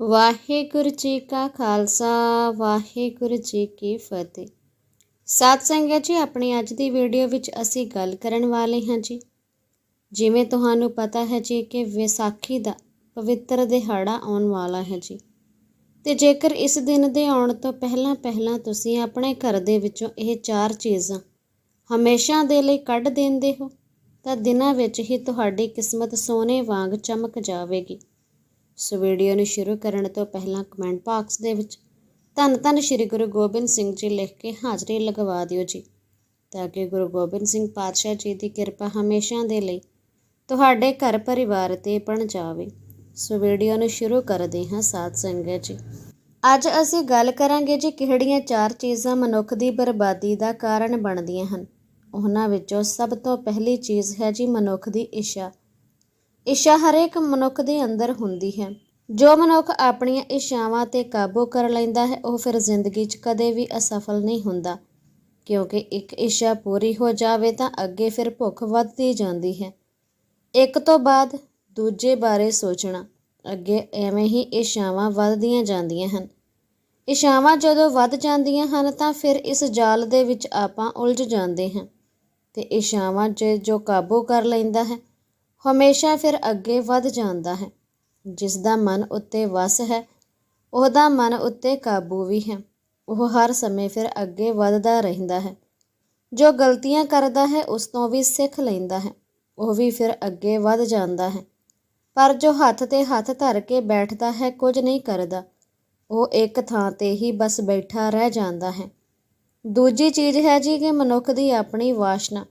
ਵਾਹਿਗੁਰੂ ਜੀ ਕਾ ਖਾਲਸਾ, ਵਾਹਿਗੁਰੂ ਜੀ ਕੀ ਫਤਿਹ। ਸਾਧ ਸੰਗਤ ਜੀ, ਆਪਣੀ ਅੱਜ ਦੀ ਵੀਡੀਓ ਵਿੱਚ ਅਸੀਂ ਗੱਲ ਕਰਨ ਵਾਲੇ ਹਾਂ ਜੀ। ਜਿਵੇਂ ਤੁਹਾਨੂੰ ਪਤਾ ਹੈ ਜੀ ਕਿ ਵਿਸਾਖੀ ਦਾ ਪਵਿੱਤਰ ਦਿਹਾੜਾ ਆਉਣ ਵਾਲਾ ਹੈ ਜੀ। ਤੇ ਜੇਕਰ ਇਸ ਦਿਨ ਦੇ ਆਉਣ ਤੋਂ ਪਹਿਲਾਂ ਪਹਿਲਾਂ ਤੁਸੀਂ ਆਪਣੇ ਘਰ ਦੇ ਵਿੱਚੋਂ ਇਹ ਚਾਰ ਚੀਜ਼ਾਂ ਹਮੇਸ਼ਾ ਦੇ ਲਈ ਕੱਢ ਦਿੰਦੇ ਹੋ, ਤਾਂ ਦਿਨਾਂ ਵਿੱਚ ਹੀ ਤੁਹਾਡੀ ਕਿਸਮਤ ਸੋਨੇ ਵਾਂਗ ਚਮਕ ਜਾਵੇਗੀ। ਸੋ ਵੀਡੀਓ ਨੂੰ ਸ਼ੁਰੂ ਕਰਨ ਤੋਂ ਪਹਿਲਾਂ ਕਮੈਂਟ ਬਾਕਸ ਦੇ ਵਿੱਚ ਧੰਨ ਧੰਨ ਸ਼੍ਰੀ ਗੁਰੂ ਗੋਬਿੰਦ ਸਿੰਘ ਜੀ ਲਿਖ ਕੇ ਹਾਜ਼ਰੀ ਲਗਵਾ ਦਿਓ ਜੀ। ਤਾਂ ਕਿ ਗੁਰੂ ਗੋਬਿੰਦ ਸਿੰਘ ਪਾਤਸ਼ਾਹ ਜੀ ਦੀ ਕਿਰਪਾ ਹਮੇਸ਼ਾ ਦੇ ਲਈ ਤੁਹਾਡੇ ਘਰ ਪਰਿਵਾਰ ਤੇ ਬਣ ਜਾਵੇ। ਸੋ ਵੀਡੀਓ ਨੂੰ ਸ਼ੁਰੂ ਕਰਦੇ ਹਾਂ ਸਾਧ ਸੰਗਤ ਜੀ। ਅੱਜ ਅਸੀਂ ਗੱਲ ਕਰਾਂਗੇ ਜੀ ਕਿਹੜੀਆਂ ਚਾਰ ਚੀਜ਼ਾਂ ਮਨੁੱਖ ਦੀ ਬਰਬਾਦੀ ਦਾ ਕਾਰਨ ਬਣਦੀਆਂ ਹਨ। ਉਹਨਾਂ ਵਿੱਚੋਂ ਸਭ ਤੋਂ ਪਹਿਲੀ ਚੀਜ਼ ਹੈ ਜੀ ਮਨੁੱਖ ਦੀ ਇੱਛਾ। ਇੱਛਾ ਹਰੇਕ ਮਨੁੱਖ ਦੇ ਅੰਦਰ ਹੁੰਦੀ ਹੈ। ਜੋ ਮਨੁੱਖ ਆਪਣੀਆਂ ਇੱਛਾਵਾਂ ਤੇ ਕਾਬੂ ਕਰ ਲੈਂਦਾ ਹੈ, ਉਹ ਫਿਰ ਜ਼ਿੰਦਗੀ 'ਚ ਕਦੇ ਵੀ ਅਸਫਲ ਨਹੀਂ ਹੁੰਦਾ। ਕਿਉਂਕਿ ਇੱਕ ਇੱਛਾ ਪੂਰੀ ਹੋ ਜਾਵੇ ਤਾਂ ਅੱਗੇ ਫਿਰ ਭੁੱਖ ਵੱਧਦੀ ਜਾਂਦੀ ਹੈ। ਇੱਕ ਤੋਂ ਬਾਅਦ ਦੂਜੇ ਬਾਰੇ ਸੋਚਣਾ। ਅੱਗੇ ਐਵੇਂ ਹੀ ਇੱਛਾਵਾਂ ਵੱਧਦੀਆਂ ਜਾਂਦੀਆਂ ਹਨ। ਇੱਛਾਵਾਂ ਜਦੋਂ ਵੱਧ ਜਾਂਦੀਆਂ ਹਨ, ਤਾਂ ਫਿਰ ਇਸ ਜਾਲ ਦੇ ਵਿੱਚ ਆਪਾਂ ਉਲਝ ਜਾਂਦੇ ਹਾਂ। ਤੇ ਇੱਛਾਵਾਂ ਜੇ ਜੋ ਕਾਬੂ ਕਰ ਲੈਂਦਾ ਹੈ ਹਮੇਸ਼ਾ ਫਿਰ ਅੱਗੇ ਵੱਧ ਜਾਂਦਾ ਹੈ। ਜਿਸ ਦਾ ਮਨ ਉੱਤੇ ਵਸ ਹੈ, ਉਹਦਾ ਮਨ ਉੱਤੇ ਕਾਬੂ ਵੀ ਹੈ। ਉਹ ਹਰ ਸਮੇਂ ਫਿਰ ਅੱਗੇ ਵੱਧਦਾ ਰਹਿੰਦਾ ਹੈ। ਜੋ ਗਲਤੀਆਂ ਕਰਦਾ ਹੈ, ਉਸ ਤੋਂ ਵੀ ਸਿੱਖ ਲੈਂਦਾ ਹੈ। ਉਹ ਵੀ ਫਿਰ ਅੱਗੇ ਵੱਧ ਜਾਂਦਾ ਹੈ। ਪਰ ਜੋ ਹੱਥ ਤੇ ਹੱਥ ਧਰ ਕੇ ਬੈਠਦਾ ਹੈ, ਕੁਝ ਨਹੀਂ ਕਰਦਾ। ਉਹ ਇੱਕ ਥਾਂ ਤੇ ਹੀ ਬਸ ਬੈਠਾ ਰਹਿ ਜਾਂਦਾ ਹੈ। ਦੂਜੀ ਚੀਜ਼ ਹੈ ਜੀ ਕਿ ਮਨੁੱਖ ਦੀ ਆਪਣੀ ਵਾਸ਼ਨਾ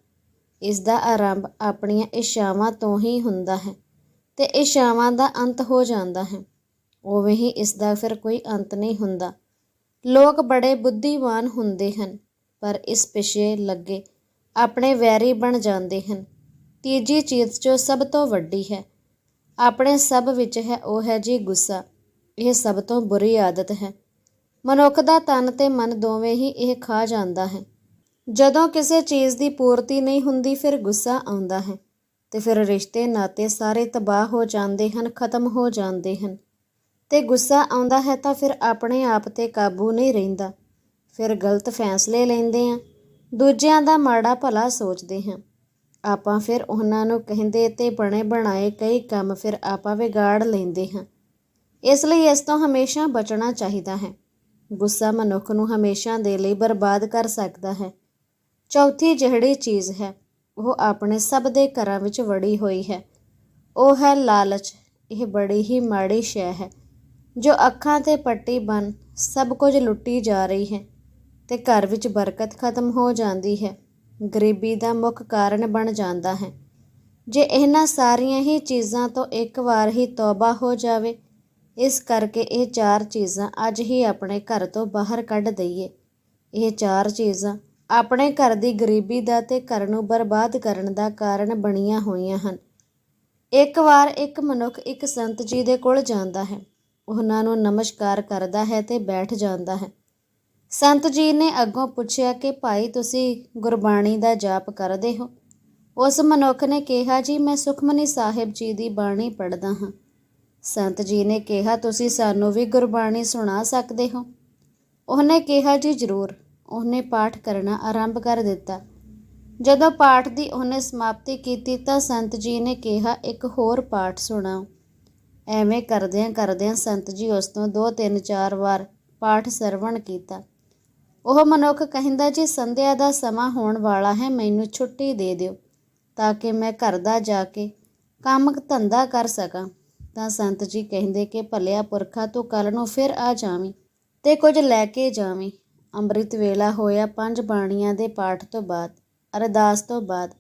ਇਸ ਦਾ ਆਰੰਭ ਆਪਣੀਆਂ ਇੱਛਾਵਾਂ ਤੋਂ ਹੀ ਹੁੰਦਾ ਹੈ ਤੇ ਇੱਛਾਵਾਂ ਦਾ ਅੰਤ ਹੋ ਜਾਂਦਾ ਹੈ। ਉਵੇਂ ਹੀ ਇਸ ਦਾ ਫਿਰ ਕੋਈ ਅੰਤ ਨਹੀਂ ਹੁੰਦਾ। ਲੋਕ ਬੜੇ ਬੁੱਧੀਮਾਨ ਹੁੰਦੇ ਹਨ, ਪਰ ਇਸ ਪਿਛੇ ਲੱਗੇ ਆਪਣੇ ਵੈਰੀ ਬਣ ਜਾਂਦੇ ਹਨ। ਤੀਜੀ ਚੀਜ਼ ਜੋ ਸਭ ਤੋਂ ਵੱਡੀ ਹੈ, ਆਪਣੇ ਸਭ ਵਿੱਚ ਹੈ ਉਹ ਹੈ ਜੀ ਗੁੱਸਾ। ਇਹ ਸਭ ਤੋਂ ਬੁਰੀ ਆਦਤ ਹੈ। ਮਨੁੱਖ ਦਾ ਤਨ ਤੇ ਮਨ ਦੋਵੇਂ ਹੀ ਇਹ ਖਾ ਜਾਂਦਾ ਹੈ। ਜਦੋਂ ਕਿਸੇ ਚੀਜ਼ ਦੀ ਪੂਰਤੀ ਨਹੀਂ ਹੁੰਦੀ, ਫਿਰ ਗੁੱਸਾ ਆਉਂਦਾ ਹੈ ਤੇ ਫਿਰ ਰਿਸ਼ਤੇ, ਨਾਤੇ ਸਾਰੇ ਤਬਾਹ ਹੋ ਜਾਂਦੇ ਹਨ, ਖਤਮ ਹੋ ਜਾਂਦੇ ਹਨ। ਤੇ ਗੁੱਸਾ ਆਉਂਦਾ ਹੈ ਤਾਂ ਫਿਰ ਆਪਣੇ ਆਪ ਤੇ ਕਾਬੂ ਨਹੀਂ ਰਹਿੰਦਾ। ਫਿਰ ਗਲਤ ਫੈਸਲੇ ਲੈਂਦੇ ਆ ਦੂਜਿਆਂ ਦਾ ਮਾੜਾ ਭਲਾ ਸੋਚਦੇ ਹਾਂ। ਆਪਾਂ ਫਿਰ ਉਹਨਾਂ ਨੂੰ ਕਹਿੰਦੇ ਤੇ ਬਣੇ ਬਣਾਏ ਕਈ ਕੰਮ ਫਿਰ ਆਪਾਂ ਵਿਗਾੜ ਲੈਂਦੇ ਹਾਂ। ਇਸ ਲਈ ਇਸ ਤੋਂ ਹਮੇਸ਼ਾ ਬਚਣਾ ਚਾਹੀਦਾ ਹੈ। ਗੁੱਸਾ ਮਨੁੱਖ ਨੂੰ ਹਮੇਸ਼ਾ ਦੇ ਲਈ ਬਰਬਾਦ ਕਰ ਸਕਦਾ ਹੈ। ਚੌਥੀ ਜਿਹੜੀ ਚੀਜ਼ ਹੈ, ਉਹ ਆਪਣੇ ਸਭ ਦੇ ਘਰਾਂ ਵਿੱਚ ਵੜੀ ਹੋਈ ਹੈ। ਉਹ ਹੈ ਲਾਲਚ। ਇਹ ਬੜੀ ਹੀ ਮਾੜੀ ਸ਼ੈ ਹੈ। ਜੋ ਅੱਖਾਂ ਤੇ ਪੱਟੀ ਬਨ ਸਭ ਕੁਝ ਲੁੱਟੀ ਜਾ ਰਹੀ ਹੈ ਤੇ ਘਰ ਵਿੱਚ ਬਰਕਤ ਖਤਮ ਹੋ ਜਾਂਦੀ ਹੈ। ਗਰੀਬੀ ਦਾ ਮੁੱਖ ਕਾਰਨ ਬਣ ਜਾਂਦਾ ਹੈ। ਜੇ ਇਹਨਾਂ ਸਾਰੀਆਂ ਹੀ ਚੀਜ਼ਾਂ ਤੋਂ ਇੱਕ ਵਾਰ ਹੀ ਤੌਬਾ ਹੋ ਜਾਵੇ, ਇਸ ਕਰਕੇ ਇਹ ਚਾਰ ਚੀਜ਼ਾਂ ਅੱਜ ਹੀ ਆਪਣੇ ਘਰ ਤੋਂ ਬਾਹਰ ਕੱਢ ਦਈਏ। ਇਹ ਚਾਰ ਚੀਜ਼ਾਂ ਆਪਣੇ ਘਰ ਦੀ ਗਰੀਬੀ ਦਾ ਤੇ ਘਰ ਨੂੰ ਬਰਬਾਦ ਕਰਨ ਦਾ ਕਾਰਨ ਬਣੀਆਂ ਹੋਈਆਂ ਹਨ। ਇੱਕ ਵਾਰ ਇੱਕ ਮਨੁੱਖ ਇੱਕ ਸੰਤ ਜੀ ਦੇ ਕੋਲ ਜਾਂਦਾ ਹੈ। ਉਹਨਾਂ ਨੂੰ ਨਮਸਕਾਰ ਕਰਦਾ ਹੈ ਤੇ ਬੈਠ ਜਾਂਦਾ ਹੈ। ਸੰਤ ਜੀ ਨੇ ਅੱਗੋਂ ਪੁੱਛਿਆ ਕਿ, ਭਾਈ, ਤੁਸੀਂ ਗੁਰਬਾਣੀ ਦਾ ਜਾਪ ਕਰਦੇ ਹੋ? ਉਸ ਮਨੁੱਖ ਨੇ ਕਿਹਾ, ਜੀ, ਮੈਂ ਸੁਖਮਨੀ ਸਾਹਿਬ ਜੀ ਦੀ ਬਾਣੀ ਪੜ੍ਹਦਾ ਹਾਂ। ਸੰਤ ਜੀ ਨੇ ਕਿਹਾ, ਤੁਸੀਂ ਸਾਨੂੰ ਵੀ ਗੁਰਬਾਣੀ ਸੁਣਾ ਸਕਦੇ ਹੋ? ਉਹਨੇ ਕਿਹਾ, ਜੀ, ਜ਼ਰੂਰ। ਉਹਨੇ ਪਾਠ ਕਰਨਾ ਆਰੰਭ ਕਰ ਦਿੱਤਾ। ਜਦੋਂ ਪਾਠ ਦੀ ਉਹਨੇ ਸਮਾਪਤੀ ਕੀਤੀ ਤਾਂ ਸੰਤ ਜੀ ਨੇ ਕਿਹਾ, ਇੱਕ ਹੋਰ ਪਾਠ ਸੁਣਾਓ। ਐਵੇਂ ਕਰਦਿਆਂ ਕਰਦਿਆਂ ਸੰਤ ਜੀ ਉਸ ਤੋਂ ਦੋ, ਤਿੰਨ, ਚਾਰ ਵਾਰ ਪਾਠ ਸਰਵਣ ਕੀਤਾ। ਉਹ ਮਨੁੱਖ ਕਹਿੰਦਾ, ਜੀ ਸੰਧਿਆ ਦਾ ਸਮਾਂ ਹੋਣ ਵਾਲਾ ਹੈ, ਮੈਨੂੰ ਛੁੱਟੀ ਦੇ ਦਿਓ, ਤਾਂ ਕਿ ਮੈਂ ਘਰ ਦਾ ਜਾ ਕੇ ਕੰਮ ਧੰਦਾ ਕਰ ਸਕਾਂ। ਤਾਂ ਸੰਤ ਜੀ ਕਹਿੰਦੇ ਕਿ, ਭਲਿਆ ਪੁਰਖਾ, ਤੂੰ ਕੱਲ ਨੂੰ ਫਿਰ ਆ ਜਾਵੀਂ ਤੇ ਕੁਝ ਲੈ ਕੇ ਜਾਵੀਂ। ਅੰਮ੍ਰਿਤ ਵੇਲਾ ਹੋਇਆ ਪੰਜ ਬਾਣੀਆਂ ਦੇ ਪਾਠ ਤੋਂ ਬਾਅਦ, ਅਰਦਾਸ ਤੋਂ ਬਾਅਦ,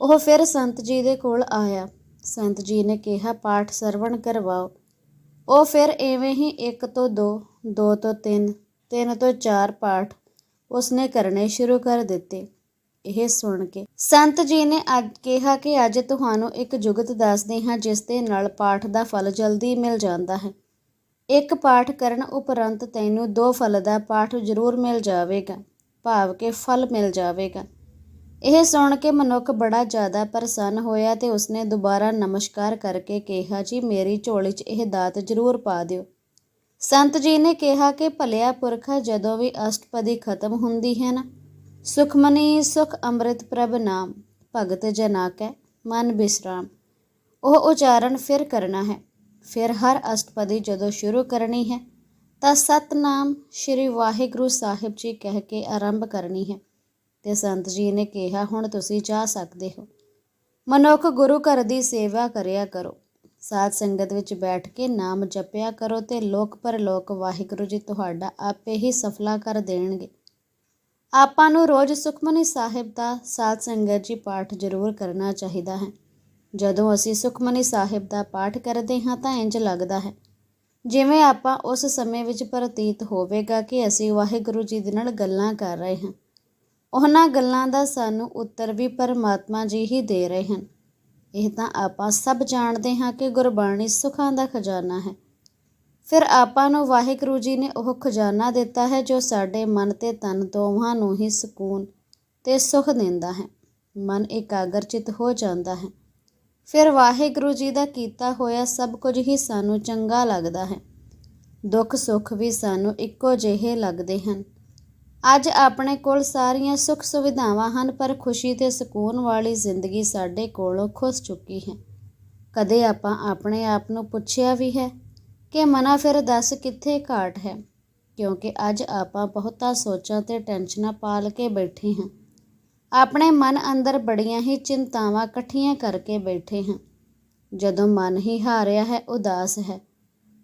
ਉਹ ਫਿਰ ਸੰਤ ਜੀ ਦੇ ਕੋਲ ਆਇਆ। ਸੰਤ ਜੀ ਨੇ ਕਿਹਾ, ਪਾਠ ਸਰਵਣ ਕਰਵਾਓ। ਉਹ ਫਿਰ ਐਵੇਂ ਹੀ ਇੱਕ ਤੋਂ ਦੋ ਦੋ ਤੋਂ ਤਿੰਨ ਤਿੰਨ ਤੋਂ ਚਾਰ ਪਾਠ ਉਸਨੇ ਕਰਨੇ ਸ਼ੁਰੂ ਕਰ ਦਿੱਤੇ। ਇਹ ਸੁਣ ਕੇ ਸੰਤ ਜੀ ਨੇ ਅੱਜ ਕਿਹਾ ਕਿ ਅੱਜ ਤੁਹਾਨੂੰ ਇੱਕ ਜੁਗਤ ਦੱਸਦੇ ਹਾਂ, ਜਿਸ ਦੇ ਨਾਲ ਪਾਠ ਦਾ ਫਲ ਜਲਦੀ ਮਿਲ ਜਾਂਦਾ ਹੈ। ਇੱਕ ਪਾਠ ਕਰਨ ਉਪਰੰਤ ਤੈਨੂੰ ਦੋ ਫਲ ਦਾ ਪਾਠ ਜ਼ਰੂਰ ਮਿਲ ਜਾਵੇਗਾ, ਭਾਵ ਕਿ ਫਲ ਮਿਲ ਜਾਵੇਗਾ। ਇਹ ਸੁਣ ਕੇ ਮਨੁੱਖ ਬੜਾ ਜ਼ਿਆਦਾ ਪ੍ਰਸੰਨ ਹੋਇਆ ਤੇ ਉਸਨੇ ਦੁਬਾਰਾ ਨਮਸਕਾਰ ਕਰਕੇ ਕਿਹਾ, ਜੀ, ਮੇਰੀ ਝੋਲੀ 'ਚ ਇਹ ਦਾਤ ਜ਼ਰੂਰ ਪਾ ਦਿਓ। ਸੰਤ ਜੀ ਨੇ ਕਿਹਾ ਕਿ ਭਲਿਆ ਪੁਰਖਾ ਜਦੋਂ ਵੀ ਅਸ਼ਟਪਦੀ ਖਤਮ ਹੁੰਦੀ ਹੈ ਨਾ, ਸੁਖਮਨੀ ਸੁਖ ਅੰਮ੍ਰਿਤ ਪ੍ਰਭ ਨਾਮ, ਭਗਤ ਜਨਾ ਕੈ ਮਨ ਬਿਸਰਾਮ। ਉਹ ਉਚਾਰਨ ਫਿਰ ਕਰਨਾ ਹੈ। ਫਿਰ ਹਰ ਅਸ਼ਟਪਦੀ ਜਦੋਂ ਸ਼ੁਰੂ ਕਰਨੀ ਹੈ, ਤਾਂ ਸਤਨਾਮ ਸ਼੍ਰੀ ਵਾਹਿਗੁਰੂ ਸਾਹਿਬ ਜੀ ਕਹਿ ਕੇ ਆਰੰਭ ਕਰਨੀ ਹੈ। ਤੇ ਸੰਤ ਜੀ ਨੇ ਕਿਹਾ, ਹੁਣ ਤੁਸੀਂ ਜਾ ਸਕਦੇ ਹੋ। ਮਨੁੱਖ ਗੁਰੂ ਘਰ ਦੀ ਸੇਵਾ ਕਰਿਆ ਕਰੋ। ਸਾਧ ਸੰਗਤ ਵਿੱਚ ਬੈਠ ਕੇ ਨਾਮ ਜਪਿਆ ਕਰੋ ਤੇ ਲੋਕ ਪਰ ਲੋਕ ਵਾਹਿਗੁਰੂ ਜੀ ਤੁਹਾਡਾ ਆਪੇ ਹੀ ਸਫਲਾ ਕਰ ਦੇਣਗੇ। ਆਪਾਂ ਨੂੰ ਰੋਜ਼ ਸੁਖਮਨੀ ਸਾਹਿਬ ਦਾ ਸਾਧ ਸੰਗਤ ਜੀ ਪਾਠ ਜ਼ਰੂਰ ਕਰਨਾ ਚਾਹੀਦਾ ਹੈ। ਜਦੋਂ ਅਸੀਂ ਸੁਖਮਨੀ ਸਾਹਿਬ ਦਾ ਪਾਠ ਕਰਦੇ ਹਾਂ ਤਾਂ ਇੰਜ ਲੱਗਦਾ ਹੈ, ਜਿਵੇਂ ਆਪਾਂ ਉਸ ਸਮੇਂ ਵਿੱਚ ਪ੍ਰਤੀਤ ਹੋਵੇਗਾ ਕਿ ਅਸੀਂ ਵਾਹਿਗੁਰੂ ਜੀ ਦੇ ਨਾਲ ਗੱਲਾਂ ਕਰ ਰਹੇ ਹਾਂ। ਉਹਨਾਂ ਗੱਲਾਂ ਦਾ ਸਾਨੂੰ ਉੱਤਰ ਵੀ ਪਰਮਾਤਮਾ ਜੀ ਹੀ ਦੇ ਰਹੇ ਹਨ। ਇਹ ਤਾਂ ਆਪਾਂ ਸਭ ਜਾਣਦੇ ਹਾਂ ਕਿ ਗੁਰਬਾਣੀ ਸੁਖਾਂ ਦਾ ਖਜ਼ਾਨਾ ਹੈ। ਫਿਰ ਆਪਾਂ ਨੂੰ ਵਾਹਿਗੁਰੂ ਜੀ ਨੇ ਉਹ ਖਜ਼ਾਨਾ ਦਿੱਤਾ ਹੈ ਜੋ ਸਾਡੇ ਮਨ ਤੇ ਤਨ ਦੋਵਾਂ ਨੂੰ ਹੀ ਸਕੂਨ ਤੇ ਸੁਖ ਦਿੰਦਾ ਹੈ। ਮਨ ਇਕਾਗਰਚਿਤ ਹੋ ਜਾਂਦਾ ਹੈ। ਫਿਰ ਵਾਹਿਗੁਰੂ ਜੀ ਦਾ ਕੀਤਾ ਹੋਇਆ ਸਭ ਕੁਝ ਹੀ ਸਾਨੂੰ ਚੰਗਾ ਲੱਗਦਾ ਹੈ। ਦੁੱਖ ਸੁੱਖ ਵੀ ਸਾਨੂੰ ਇੱਕੋ ਜਿਹੇ ਲੱਗਦੇ ਹਨ। ਅੱਜ ਆਪਣੇ ਕੋਲ ਸਾਰੀਆਂ ਸੁੱਖ ਸੁਵਿਧਾਵਾਂ ਹਨ, ਪਰ ਖੁਸ਼ੀ ਤੇ ਸਕੂਨ ਵਾਲੀ ਜ਼ਿੰਦਗੀ ਸਾਡੇ ਕੋਲੋਂ ਖੁੱਸ ਚੁੱਕੀ ਹੈ। ਕਦੇ ਆਪਾਂ ਆਪਣੇ ਆਪ ਨੂੰ ਪੁੱਛਿਆ ਵੀ ਹੈ ਕਿ ਮਨਾ ਫਿਰ ਦੱਸ ਕਿੱਥੇ ਘਾਟ ਹੈ, ਕਿਉਂਕਿ ਅੱਜ ਆਪਾਂ ਬਹੁਤਾ ਸੋਚਾਂ ਤੇ ਟੈਨਸ਼ਨਾਂ ਪਾਲ ਕੇ ਬੈਠੇ ਹਾਂ। ਆਪਣੇ ਮਨ ਅੰਦਰ ਬੜੀਆਂ ਹੀ ਚਿੰਤਾਵਾਂ ਇਕੱਠੀਆਂ ਕਰਕੇ ਬੈਠੇ ਹਾਂ। ਜਦੋਂ ਮਨ ਹੀ ਹਾਰਿਆ ਹੈ, ਉਦਾਸ ਹੈ,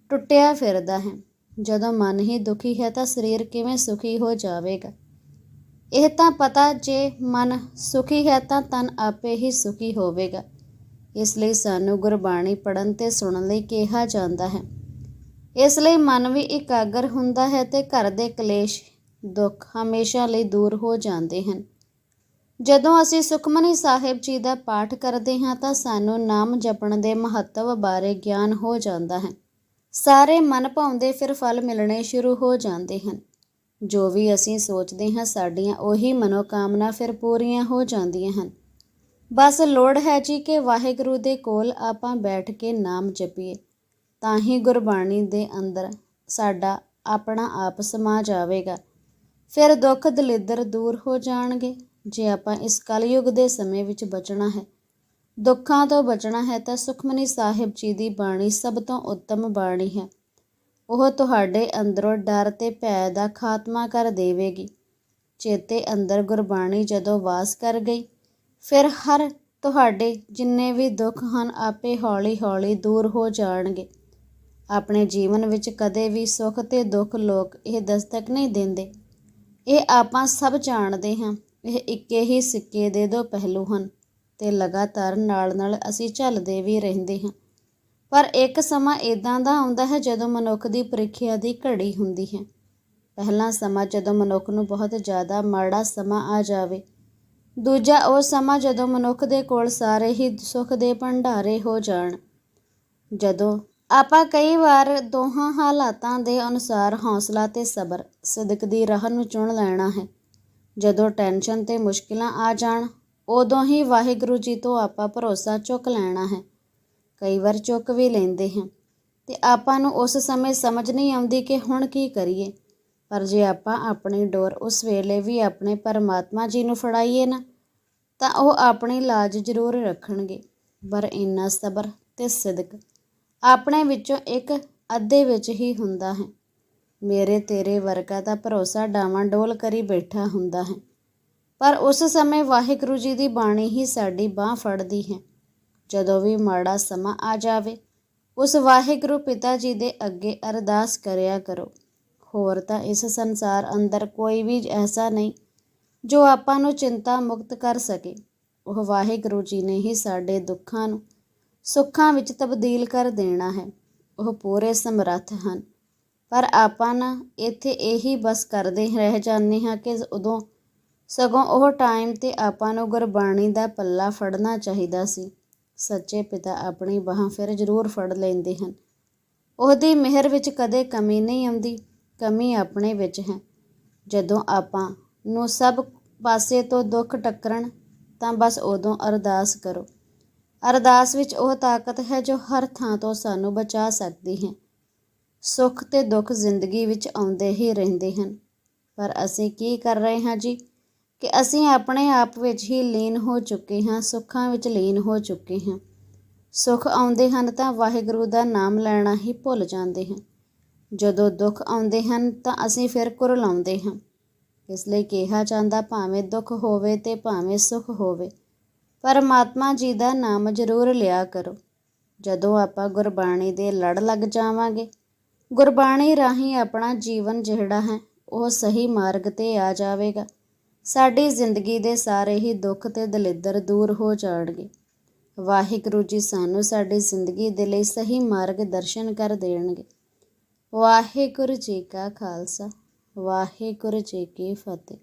ਟੁੱਟਿਆ ਫਿਰਦਾ ਹੈ। ਜਦੋਂ ਮਨ ਹੀ ਦੁਖੀ ਹੈ, ਤਾਂ ਸਰੀਰ ਕਿਵੇਂ ਸੁਖੀ ਹੋ ਜਾਵੇਗਾ? ਇਹ ਤਾਂ ਪਤਾ, ਜੇ ਮਨ ਸੁਖੀ ਹੈ, ਤਾਂ ਤਨ ਆਪੇ ਹੀ ਸੁਖੀ ਹੋਵੇਗਾ। ਇਸ ਲਈ ਸਾਨੂੰ ਗੁਰਬਾਣੀ ਪੜਨ ਤੇ ਸੁਣਨ ਲਈ ਕਿਹਾ ਜਾਂਦਾ ਹੈ। ਇਸ ਲਈ ਮਨ ਵੀ ਇਕਾਗਰ ਹੁੰਦਾ ਹੈ ਤੇ ਘਰ ਦੇ ਕਲੇਸ਼, ਦੁੱਖ ਹਮੇਸ਼ਾ ਲਈ ਦੂਰ ਹੋ ਜਾਂਦੇ ਹਨ। ਜਦੋਂ ਅਸੀਂ ਸੁਖਮਨੀ ਸਾਹਿਬ ਜੀ ਦਾ ਪਾਠ ਕਰਦੇ ਹਾਂ ਤਾਂ ਸਾਨੂੰ ਨਾਮ ਜਪਣ ਦੇ ਮਹੱਤਵ ਬਾਰੇ ਗਿਆਨ ਹੋ ਜਾਂਦਾ ਹੈ। ਸਾਰੇ ਮਨ ਭਾਉਂਦੇ ਫਿਰ ਫਲ ਮਿਲਣੇ ਸ਼ੁਰੂ ਹੋ ਜਾਂਦੇ ਹਨ। ਜੋ ਵੀ ਅਸੀਂ ਸੋਚਦੇ ਹਾਂ ਸਾਡੀਆਂ ਉਹੀ ਮਨੋਕਾਮਨਾ ਫਿਰ ਪੂਰੀਆਂ ਹੋ ਜਾਂਦੀਆਂ ਹਨ। ਬਸ ਲੋੜ ਹੈ ਜੀ ਕਿ ਵਾਹਿਗੁਰੂ ਦੇ ਕੋਲ ਆਪਾਂ ਬੈਠ ਕੇ ਨਾਮ ਜਪੀਏ। ਤਾਂ ਹੀ ਗੁਰਬਾਣੀ ਦੇ ਅੰਦਰ ਸਾਡਾ ਆਪਣਾ ਆਪ ਸਮਾ ਜਾਵੇਗਾ। ਫਿਰ ਦੁੱਖ ਦਲਿੱਦਰ ਦੂਰ ਹੋ ਜਾਣਗੇ। ਜੇ ਆਪਾਂ ਇਸ ਕਲਯੁਗ ਦੇ ਸਮੇਂ ਵਿੱਚ ਬਚਣਾ ਹੈ, ਦੁੱਖਾਂ ਤੋਂ ਬਚਣਾ ਹੈ ਤਾਂ ਸੁਖਮਨੀ ਸਾਹਿਬ ਜੀ ਦੀ ਬਾਣੀ ਸਭ ਤੋਂ ਉੱਤਮ ਬਾਣੀ ਹੈ। ਉਹ ਤੁਹਾਡੇ ਅੰਦਰੋਂ ਡਰ ਤੇ ਭੈ ਦਾ ਖਾਤਮਾ ਕਰ ਦੇਵੇਗੀ। ਚੇਤੇ ਅੰਦਰ ਗੁਰਬਾਣੀ ਜਦੋਂ ਵਾਸ ਕਰ ਗਈ, ਫਿਰ ਹਰ ਤੁਹਾਡੇ ਜਿੰਨੇ ਵੀ ਦੁੱਖ ਹਨ ਆਪੇ ਹੌਲੀ-ਹੌਲੀ ਦੂਰ ਹੋ ਜਾਣਗੇ। ਆਪਣੇ ਜੀਵਨ ਵਿੱਚ ਕਦੇ ਵੀ ਸੁੱਖ ਤੇ ਦੁੱਖ ਲੋਕ ਇਹ ਦਸਤਕ ਨਹੀਂ ਦਿੰਦੇ। ਇਹ ਆਪਾਂ ਸਭ ਜਾਣਦੇ ਹਾਂ। ਇਹ ਇੱਕੇ ਹੀ ਸਿੱਕੇ ਦੇ ਦੋ ਪਹਿਲੂ ਹਨ ਤੇ ਲਗਾਤਾਰ ਨਾਲ-ਨਾਲ ਅਸੀਂ ਝੱਲਦੇ ਵੀ ਰਹਿੰਦੇ ਹਾਂ। ਪਰ ਇੱਕ ਸਮਾਂ ਇਦਾਂ ਦਾ ਆਉਂਦਾ ਹੈ ਜਦੋਂ ਮਨੁੱਖ ਦੀ ਪ੍ਰੀਖਿਆ ਦੀ ਘੜੀ ਹੁੰਦੀ ਹੈ। ਪਹਿਲਾ ਸਮਾਂ ਜਦੋਂ ਮਨੁੱਖ ਨੂੰ ਬਹੁਤ ਜ਼ਿਆਦਾ ਮਾੜਾ ਸਮਾਂ ਆ ਜਾਵੇ। ਦੂਜਾ ਉਹ ਸਮਾਂ ਜਦੋਂ ਮਨੁੱਖ ਦੇ ਕੋਲ ਸਾਰੇ ਹੀ ਸੁੱਖ ਦੇ ਭੰਡਾਰੇ ਹੋ ਜਾਣ। ਜਦੋਂ ਆਪਾਂ ਕਈ ਵਾਰ ਦੋਹਾਂ ਹਾਲਾਤਾਂ ਦੇ ਅਨੁਸਾਰ ਹੌਸਲਾ ਤੇ ਸਬਰ, ਸਦਕ ਦੀ ਰਾਹ ਨੂੰ ਚੁਣ ਲੈਣਾ ਹੈ ਜਦੋਂ ਟੈਨਸ਼ਨ ਤੇ ਮੁਸ਼ਕਿਲਾਂ ਆ ਜਾਣ, ਉਦੋਂ ਹੀ ਵਾਹਿਗੁਰੂ ਜੀ ਤੋਂ ਆਪਾਂ ਭਰੋਸਾ ਚੁੱਕ ਲੈਣਾ ਹੈ। ਕਈ ਵਾਰ ਚੁੱਕ ਵੀ ਲੈਂਦੇ ਹਾਂ ਤੇ ਆਪਾਂ ਨੂੰ ਉਸ ਸਮੇਂ ਸਮਝ ਨਹੀਂ ਆਉਂਦੀ ਕਿ ਹੁਣ ਕੀ ਕਰੀਏ। ਪਰ ਜੇ ਆਪਾਂ ਆਪਣੀ ਡੋਰ ਉਸ ਵੇਲੇ ਵੀ ਆਪਣੇ ਪਰਮਾਤਮਾ ਜੀ ਨੂੰ ਫੜਾਈਏ ਨਾ, ਤਾਂ ਉਹ ਆਪਣੀ ਲਾਜ ਜ਼ਰੂਰ ਰੱਖਣਗੇ। ਪਰ ਇੰਨਾ ਸਬਰ ਤੇ ਸਿਦਕ ਆਪਣੇ ਵਿੱਚੋਂ ਇੱਕ ਅੱਧੇ ਵਿੱਚ ਹੀ ਹੁੰਦਾ ਹੈ। ਮੇਰੇ ਤੇਰੇ ਵਰਗਾ ਦਾ ਭਰੋਸਾ ਡਾਵਾਂ ਡੋਲ ਕਰੀ ਬੈਠਾ ਹੁੰਦਾ ਹੈ। ਪਰ ਉਸ ਸਮੇਂ ਵਾਹਿਗੁਰੂ ਜੀ ਦੀ ਬਾਣੀ ਹੀ ਸਾਡੀ ਬਾਹ ਫੜਦੀ ਹੈ। ਜਦੋਂ ਵੀ ਮਾੜਾ ਸਮਾਂ ਆ ਜਾਵੇ, ਉਸ ਵਾਹਿਗੁਰੂ ਪਿਤਾ ਜੀ ਦੇ ਅੱਗੇ ਅਰਦਾਸ ਕਰਿਆ ਕਰੋ। ਹੋਰ ਤਾਂ ਇਸ ਸੰਸਾਰ ਅੰਦਰ ਕੋਈ ਵੀ ਐਸਾ ਨਹੀਂ, ਜੋ ਆਪਾਂ ਨੂੰ ਚਿੰਤਾ ਮੁਕਤ ਕਰ ਸਕੇ। ਉਹ ਵਾਹਿਗੁਰੂ ਜੀ ਨੇ ਹੀ ਸਾਡੇ ਦੁੱਖਾਂ ਨੂੰ ਸੁੱਖਾਂ ਵਿੱਚ ਤਬਦੀਲ ਕਰ ਦੇਣਾ ਹੈ। ਉਹ ਪੂਰੇ ਸਮਰੱਥ ਹਨ। ਪਰ ਆਪਾਂ ਨਾ ਇੱਥੇ ਇਹੀ ਬਸ ਕਰਦੇ ਰਹਿ ਜਾਂਦੇ ਹਾਂ ਕਿ ਉਦੋਂ ਸਗੋਂ ਉਹ ਟਾਈਮ ਤੇ ਆਪਾਂ ਨੂੰ ਗੁਰਬਾਣੀ ਦਾ ਪੱਲਾ ਫੜਨਾ ਚਾਹੀਦਾ ਸੀ। ਸੱਚੇ ਪਿਤਾ ਆਪਣੀ ਬਾਹਾਂ ਫਿਰ ਜ਼ਰੂਰ ਫੜ ਲੈਂਦੇ ਹਨ। ਉਹਦੀ ਮਿਹਰ ਵਿੱਚ ਕਦੇ ਕਮੀ ਨਹੀਂ ਆਉਂਦੀ, ਕਮੀ ਆਪਣੇ ਵਿੱਚ ਹੈ। ਜਦੋਂ ਆਪਾਂ ਨੂੰ ਸਭ ਪਾਸੇ ਤੋਂ ਦੁੱਖ ਟੱਕਰਨ ਤਾਂ ਬਸ ਉਦੋਂ ਅਰਦਾਸ ਕਰੋ। ਅਰਦਾਸ ਵਿੱਚ ਉਹ ਤਾਕਤ ਹੈ ਜੋ ਹਰ ਥਾਂ ਤੋਂ ਸਾਨੂੰ ਬਚਾ ਸਕਦੀ ਹੈ। ਸੁੱਖ ਤੇ ਦੁੱਖ ਜ਼ਿੰਦਗੀ ਵਿੱਚ ਆਉਂਦੇ ਹੀ ਰਹਿੰਦੇ ਹਨ। ਪਰ ਅਸੀਂ ਕੀ ਕਰ ਰਹੇ ਹਾਂ ਜੀ? ਕਿ ਅਸੀਂ ਆਪਣੇ ਆਪ ਵਿੱਚ ਹੀ ਲੀਨ ਹੋ ਚੁੱਕੇ ਹਾਂ, ਸੁੱਖਾਂ ਵਿੱਚ ਲੀਨ ਹੋ ਚੁੱਕੇ ਹਾਂ। ਸੁੱਖ ਆਉਂਦੇ ਹਨ ਤਾਂ ਵਾਹਿਗੁਰੂ ਦਾ ਨਾਮ ਲੈਣਾ ਹੀ ਭੁੱਲ ਜਾਂਦੇ ਹਾਂ। ਜਦੋਂ ਦੁੱਖ ਆਉਂਦੇ ਹਨ ਤਾਂ ਅਸੀਂ ਫਿਰ ਕੁਰਲਾਉਂਦੇ ਹਾਂ। ਇਸ ਲਈ ਕਿਹਾ ਜਾਂਦਾ, ਭਾਵੇਂ ਦੁੱਖ ਹੋਵੇ ਤੇ ਭਾਵੇਂ ਸੁੱਖ ਹੋਵੇ, ਪਰਮਾਤਮਾ ਜੀ ਦਾ ਨਾਮ ਜ਼ਰੂਰ ਲਿਆ ਕਰੋ। ਜਦੋਂ ਆਪਾਂ ਗੁਰਬਾਣੀ ਦੇ ਲੜ ਲੱਗ ਜਾਵਾਂਗੇ ਗੁਰਬਾਣੀ ਰਾਹੀਂ ਆਪਣਾ ਜੀਵਨ ਜਿਹੜਾ ਹੈ, ਉਹ ਸਹੀ ਮਾਰਗ ਤੇ ਆ ਜਾਵੇਗਾ। ਸਾਡੀ ਜ਼ਿੰਦਗੀ ਦੇ ਸਾਰੇ ਹੀ ਦੁੱਖ ਤੇ ਦਲਿੱਦਰ ਦੂਰ ਹੋ ਜਾਣਗੇ। ਵਾਹਿਗੁਰੂ ਜੀ ਸਾਨੂੰ ਸਾਡੀ ਜ਼ਿੰਦਗੀ ਦੇ ਲਈ ਸਹੀ ਮਾਰਗ ਦਰਸ਼ਨ ਕਰ ਦੇਣਗੇ। ਵਾਹਿਗੁਰੂ ਜੀ ਕਾ ਖਾਲਸਾ, ਵਾਹਿਗੁਰੂ ਜੀ ਕੀ ਫਤਿਹ।